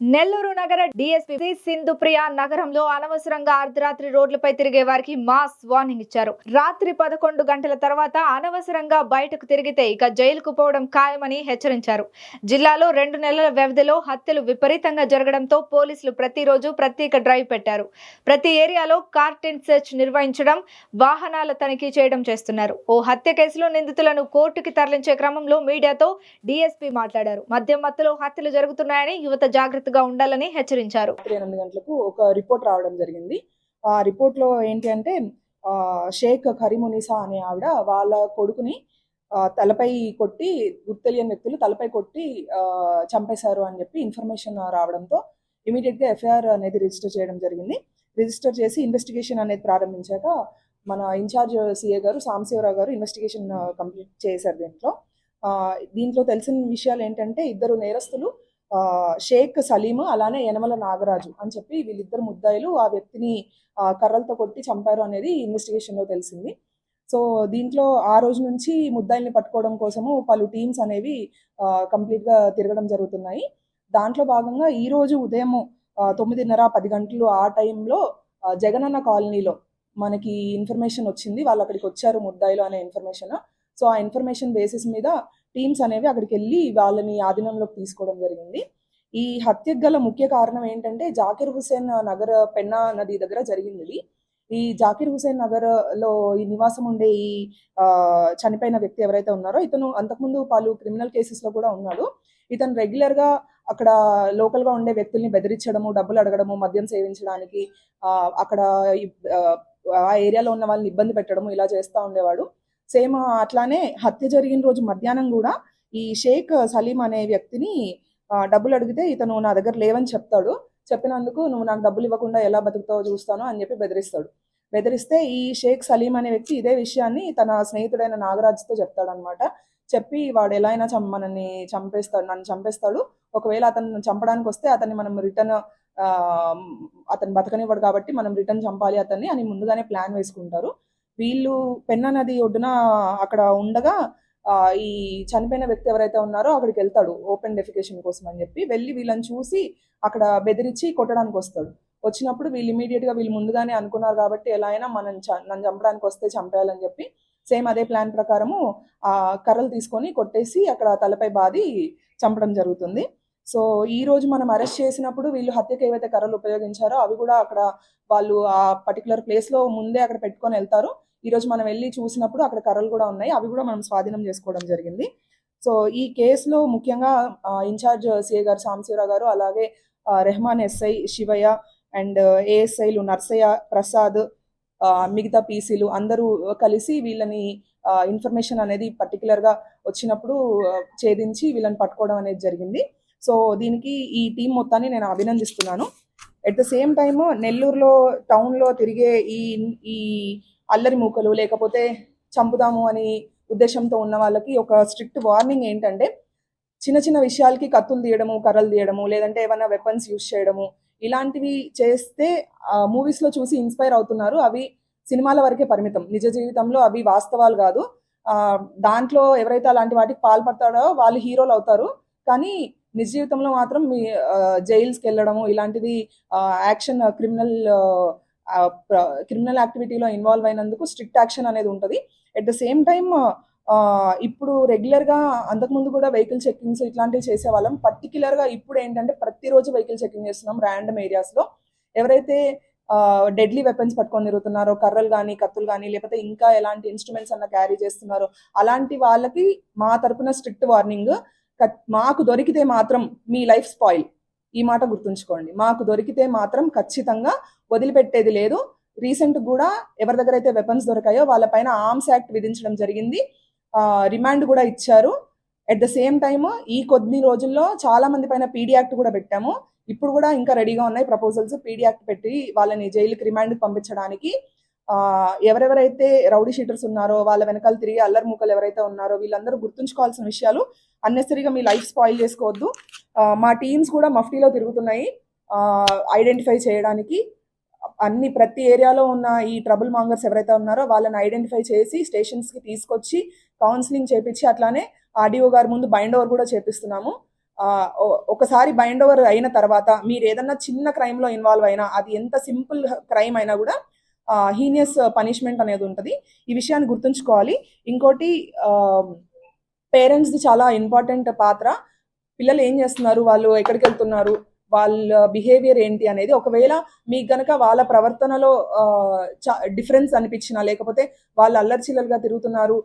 నెల్లూరు నగర డిఎస్పీ సింధుప్రియ నగరంలో అనవసరంగా అర్ధరాత్రి రోడ్లపై తిరిగే వారికి మాస్ వార్నింగ్ ఇచ్చారు. రాత్రి పదకొండు గంటల తర్వాత అనవసరంగా బయటకు తిరిగితే ఇక జైలుకు పోవడం ఖాయమని హెచ్చరించారు. జిల్లాలో రెండు నెలల వ్యవధిలో హత్యలు విపరీతంగా జరగడంతో పోలీసులు ప్రతిరోజు ప్రత్యేక డ్రైవ్ పెట్టారు. ప్రతి ఏరియాలో కార్టెన్ సెర్చ్ నిర్వహించడం వాహనాల తనిఖీ చేయడం చేస్తున్నారు. ఓ హత్య కేసులో నిందితులను కోర్టుకి తరలించే క్రమంలో మీడియాతో డిఎస్పీ మాట్లాడారు. మద్యం మత్తులో హత్యలు జరుగుతున్నాయని యువత జాగ్రత్తగా ఉండాలని హెచ్చరించారు. ఎనిమిది గంటలకు ఒక రిపోర్ట్ రావడం జరిగింది. ఆ రిపోర్ట్లో ఏంటి అంటే షేక్ కరీమునిసా అనే ఆవిడ వాళ్ళ కొడుకుని తలపై కొట్టి గుర్తెలియని వ్యక్తులు తలపై కొట్టి చంపేశారు అని చెప్పి ఇన్ఫర్మేషన్ రావడంతో ఇమీడియట్గా ఎఫ్ఐఆర్ అనేది రిజిస్టర్ చేయడం జరిగింది. రిజిస్టర్ చేసి ఇన్వెస్టిగేషన్ అనేది ప్రారంభించాక మన ఇన్ఛార్జ్ సిఏ గారు సాంబశివరావు గారు ఇన్వెస్టిగేషన్ కంప్లీట్ చేశారు దీంట్లో. దీంట్లో తెలిసిన విషయాలు ఏంటంటే ఇద్దరు నేరస్తులు షేక్ సలీం అలానే యనమల నాగరాజు అని చెప్పి వీళ్ళిద్దరు ముద్దాయిలు ఆ వ్యక్తిని కర్రలతో కొట్టి చంపారు అనేది ఇన్వెస్టిగేషన్లో తెలిసింది. సో దీంట్లో ఆ రోజు నుంచి ముద్దాయిల్ని పట్టుకోవడం కోసము పలు టీమ్స్ అనేవి కంప్లీట్గా తిరగడం జరుగుతున్నాయి. దాంట్లో భాగంగా ఈ రోజు ఉదయం తొమ్మిదిన్నర పది గంటలు ఆ టైంలో జగనన్న కాలనీలో మనకి ఇన్ఫర్మేషన్ వచ్చింది. వాళ్ళు అక్కడికి వచ్చారు ముద్దాయిలు అనే ఇన్ఫర్మేషన్. సో ఆ ఇన్ఫర్మేషన్ బేసిస్ మీద టీమ్స్ అనేవి అక్కడికి వెళ్ళి వాళ్ళని ఆధీనంలోకి తీసుకోవడం జరిగింది. ఈ హత్యకు గల ముఖ్య కారణం ఏంటంటే జాకిర్ హుసేన్ నగర్ పెన్నా నది దగ్గర జరిగింది. ఈ జాకిర్ హుసేన్ నగర్లో ఈ నివాసం ఉండే ఈ ఆ, చనిపోయిన వ్యక్తి ఎవరైతే ఉన్నారో ఇతను అంతకుముందు పలు క్రిమినల్ కేసెస్లో కూడా ఉన్నాడు. ఇతను రెగ్యులర్గా అక్కడ లోకల్గా ఉండే వ్యక్తుల్ని బెదిరించడము డబ్బులు అడగడము మద్యం సేవించడానికి అక్కడ ఆ, ఆ ఏరియాలో ఉన్న వాళ్ళని ఇబ్బంది పెట్టడము ఇలా చేస్తూ ఉండేవాడు. సేమ్ అట్లానే హత్య జరిగిన రోజు మధ్యాహ్నం కూడా ఈ షేక్ సలీం అనే వ్యక్తిని డబ్బులు అడిగితే ఇతను నా దగ్గర లేవని చెప్తాడు. చెప్పినందుకు నువ్వు నాకు డబ్బులు ఇవ్వకుండా ఎలా బతుకుతావో చూస్తాను అని చెప్పి బెదిరిస్తాడు. బెదిరిస్తే ఈ షేక్ సలీం అనే వ్యక్తి ఇదే విషయాన్ని తన స్నేహితుడైన నాగరాజ్తో చెప్తాడనమాట చెప్పి వాడు ఎలా అయినా చం మనల్ని చంపేస్తాడు నన్ను చంపేస్తాడు. ఒకవేళ అతను చంపడానికి వస్తే అతన్ని మనం రిటర్న్ అతను బతకనివ్వడు కాబట్టి మనం రిటర్న్ చంపాలి అతన్ని అని ముందుగానే ప్లాన్ వేసుకుంటారు. వీళ్ళు పెన్నా నది ఒడ్డున అక్కడ ఉండగా ఈ చనిపోయిన వ్యక్తి ఎవరైతే ఉన్నారో అక్కడికి వెళ్తాడు ఓపెన్ డెఫికేషన్ కోసం అని చెప్పి. వెళ్ళి వీళ్ళని చూసి అక్కడ బెదిరించి కొట్టడానికి వస్తాడు. వచ్చినప్పుడు వీళ్ళు ఇమీడియట్గా వీళ్ళు ముందుగానే అనుకున్నారు కాబట్టి ఎలా అయినా మనం చ- నన్ను చంపడానికి వస్తే చంపేయాలని చెప్పి సేమ్ అదే ప్లాన్ ప్రకారము ఆ కర్రలు తీసుకొని కొట్టేసి అక్కడ తలపై బాది చంపడం జరుగుతుంది. సో ఈ రోజు మనం అరెస్ట్ చేసినప్పుడు వీళ్ళు హత్యకు ఏవైతే కర్రలు ఉపయోగించారో అవి కూడా అక్కడ వాళ్ళు ఆ పర్టికులర్ ప్లేస్లో ముందే అక్కడ పెట్టుకొని వెళ్తారు. ఈ రోజు మనం వెళ్ళి చూసినప్పుడు అక్కడ కర్రలు కూడా ఉన్నాయి. అవి కూడా మనం స్వాధీనం చేసుకోవడం జరిగింది. సో ఈ కేసులో ముఖ్యంగా ఇన్ఛార్జ్ సిఏ గారు సాంశివరావు గారు అలాగే రెహమాన్ ఎస్ఐ శివయ్య అండ్ ఏఎస్ఐలు నర్సయ్య ప్రసాద్ ఆ, మిగతా పీసీలు అందరూ కలిసి వీళ్ళని ఇన్ఫర్మేషన్ అనేది పర్టికులర్గా గా వచ్చినప్పుడు ఛేదించి వీళ్ళని పట్టుకోవడం అనేది జరిగింది. సో దీనికి ఈ టీం మొత్తాన్ని నేను అభినందిస్తున్నాను. ఎట్ ద సేమ్ టైమ్ నెల్లూరులో టౌన్లో తిరిగే ఈ ఈ అల్లరి మూకలు లేకపోతే చంపుదాము అని ఉద్దేశంతో ఉన్న వాళ్ళకి ఒక స్ట్రిక్ట్ వార్నింగ్ ఏంటంటే చిన్న చిన్న విషయాలకి కత్తులు తీయడము కర్రలు తీయడము లేదంటే ఏమైనా వెపన్స్ యూస్ చేయడము ఇలాంటివి చేస్తే మూవీస్లో చూసి ఇన్స్పైర్ అవుతున్నారు. అవి సినిమాల వరకే పరిమితం. నిజ జీవితంలో అవి వాస్తవాలు కాదు. దాంట్లో ఎవరైతే అలాంటి వాటికి పాల్పడతారో వాళ్ళు హీరోలు అవుతారు. కానీ నిజ జీవితంలో మాత్రం మీ జైల్స్కి వెళ్ళడము ఇలాంటిది యాక్షన్ క్రిమినల్ క్రిమినల్ యాక్టివిటీలో ఇన్వాల్వ్ అయినందుకు స్ట్రిక్ట్ యాక్షన్ అనేది ఉంటుంది. ఎట్ ద సేమ్ టైమ్ ఇప్పుడు రెగ్యులర్గా అంతకుముందు కూడా వెహికల్ చెకింగ్స్ ఇట్లాంటివి చేసేవాళ్ళం. పర్టికులర్గా ఇప్పుడు ఏంటంటే ప్రతిరోజు వెహికల్ చెకింగ్ చేస్తున్నాం ర్యాండమ్ ఏరియాస్లో ఎవరైతే డెడ్లీ వెపన్స్ పట్టుకొని తిరుగుతున్నారో కర్రలు కానీ కత్తులు కానీ లేకపోతే ఇంకా ఎలాంటి ఇన్స్ట్రుమెంట్స్ అన్న క్యారీ చేస్తున్నారో అలాంటి వాళ్ళకి మా తరపున స్ట్రిక్ట్ వార్నింగ్. మాకు దొరికితే మాత్రం మీ లైఫ్ స్పాయిల్. ఈ మాట గుర్తుంచుకోండి. మాకు దొరికితే మాత్రం ఖచ్చితంగా వదిలిపెట్టేది లేదు. రీసెంట్ కూడా ఎవరి దగ్గర అయితే వెపన్స్ దొరికాయో వాళ్ళపైన ఆర్మ్స్ యాక్ట్ విధించడం జరిగింది. రిమాండ్ కూడా ఇచ్చారు. ఎట్ ద సేమ్ టైమ్ ఈ కొద్ది రోజుల్లో చాలా మంది పైన పీడీ యాక్ట్ కూడా పెట్టాము. ఇప్పుడు కూడా ఇంకా రెడీగా ఉన్నాయి ప్రపోజల్స్ పీడీ యాక్ట్ పెట్టి వాళ్ళని జైలుకి రిమాండ్ పంపించడానికి ఎవరెవరైతే రౌడీ షీటర్స్ ఉన్నారో వాళ్ళ వెనకాల తిరిగి అల్లరి ముక్కలు ఎవరైతే ఉన్నారో వీళ్ళందరూ గుర్తుంచుకోవాల్సిన విషయాలు అన్నెసరీగా మీ లైఫ్ స్పాయిల్ చేసుకోవద్దు. మా టీమ్స్ కూడా మఫ్టీలో తిరుగుతున్నాయి. ఐడెంటిఫై చేయడానికి అన్ని ప్రతి ఏరియాలో ఉన్న ఈ ట్రబుల్ మాంగర్స్ ఎవరైతే ఉన్నారో వాళ్ళని ఐడెంటిఫై చేసి స్టేషన్స్కి తీసుకొచ్చి కౌన్సిలింగ్ చేపించి అట్లానే ఆర్డీఓ గారి ముందు బైండ్ ఓవర్ కూడా చేపిస్తున్నాము. ఒకసారి బైండ్ ఓవర్ అయిన తర్వాత మీరు ఏదన్నా చిన్న క్రైమ్లో ఇన్వాల్వ్ అయినా అది ఎంత సింపుల్ క్రైమ్ అయినా కూడా హీనియస్ పనిష్మెంట్ uh, అనేది ఉంటుంది. ఈ విషయాన్ని గుర్తుంచుకోవాలి. ఇంకోటి పేరెంట్స్ది చాలా ఇంపార్టెంట్ పాత్ర. పిల్లలు ఏం చేస్తున్నారు? వాళ్ళు ఎక్కడికి వెళ్తున్నారు? వాళ్ళ బిహేవియర్ ఏంటి అనేది ఒకవేళ మీకు గనక వాళ్ళ ప్రవర్తనలో డిఫరెన్స్ అనిపించినా లేకపోతే వాళ్ళు అల్లరిచిల్లలుగా తిరుగుతున్నారు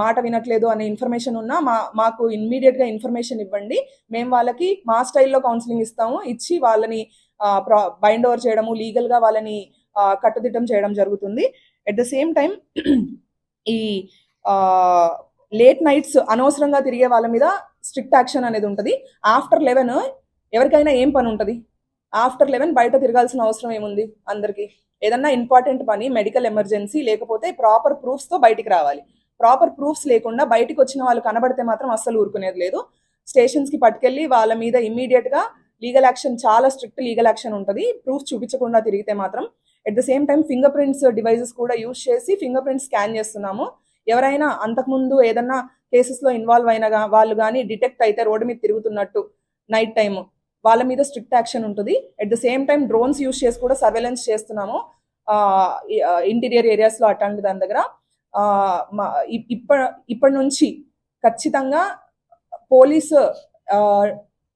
మాట వినట్లేదు అనే ఇన్ఫర్మేషన్ ఉన్నా మా మాకు ఇమ్మీడియట్గా ఇన్ఫర్మేషన్ ఇవ్వండి. మేము వాళ్ళకి మా స్టైల్లో కౌన్సిలింగ్ ఇస్తాము. ఇచ్చి వాళ్ళని బైండ్ ఓవర్ చేయడము లీగల్గా వాళ్ళని కట్టుదిట్టం చేయడం జరుగుతుంది. ఎట్ ద సేమ్ టైం ఈ లేట్ నైట్స్ అనవసరంగా తిరిగే వాళ్ళ మీద స్ట్రిక్ట్ యాక్షన్ అనేది ఉంటుంది. ఆఫ్టర్ లెవెన్ ఎవరికైనా ఏం పని ఉంటుంది? ఆఫ్టర్ లెవెన్ బయట తిరగాల్సిన అవసరం ఏముంది అందరికి? ఏదన్నా ఇంపార్టెంట్ పని మెడికల్ ఎమర్జెన్సీ లేకపోతే ప్రాపర్ ప్రూఫ్స్తో బయటికి రావాలి. ప్రాపర్ ప్రూఫ్స్ లేకుండా బయటికి వచ్చిన వాళ్ళు కనబడితే మాత్రం అస్సలు ఊరుకునేది లేదు. స్టేషన్స్కి పట్టుకెళ్ళి వాళ్ళ మీద ఇమ్మీడియట్గా లీగల్ యాక్షన్ చాలా స్ట్రిక్ట్ లీగల్ యాక్షన్ ఉంటుంది. ప్రూఫ్ చూపించకుండా తిరిగితే మాత్రం at the same time fingerprints devices కూడా యూజ్ చేసి ఫింగర్ ప్రింట్ స్కాన్ చేస్తున్నాము. ఎవరైనా అంతకుముందు ఏదన్నా కేసెస్లో ఇన్వాల్వ్ అయిన వాళ్ళు కానీ డిటెక్ట్ అయితే రోడ్డు మీద తిరుగుతున్నట్టు నైట్ టైం వాళ్ళ మీద స్ట్రిక్ట్ యాక్షన్ ఉంటుంది. At the same time drones use చేసి కూడా సర్వేలెన్స్ చేస్తున్నాము. ఇంటీరియర్ ఏరియాస్లో అట్లాంటి దాని దగ్గర. ఇప్ప ఇప్పటి నుంచి ఖచ్చితంగా పోలీసు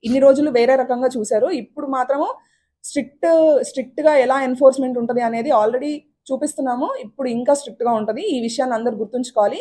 ఇన్ని రోజులు వేరే రకంగా చూశారు. ఇప్పుడు మాత్రము స్ట్రిక్ట్ స్ట్రిక్ట్గా ఎలా ఎన్ఫోర్స్మెంట్ ఉంటుంది అనేది ఆల్రెడీ చూపిస్తున్నాము. ఇప్పుడు ఇంకా స్ట్రిక్ట్గా ఉంటుంది. ఈ విషయాన్ని అందరు గుర్తుంచుకోవాలి.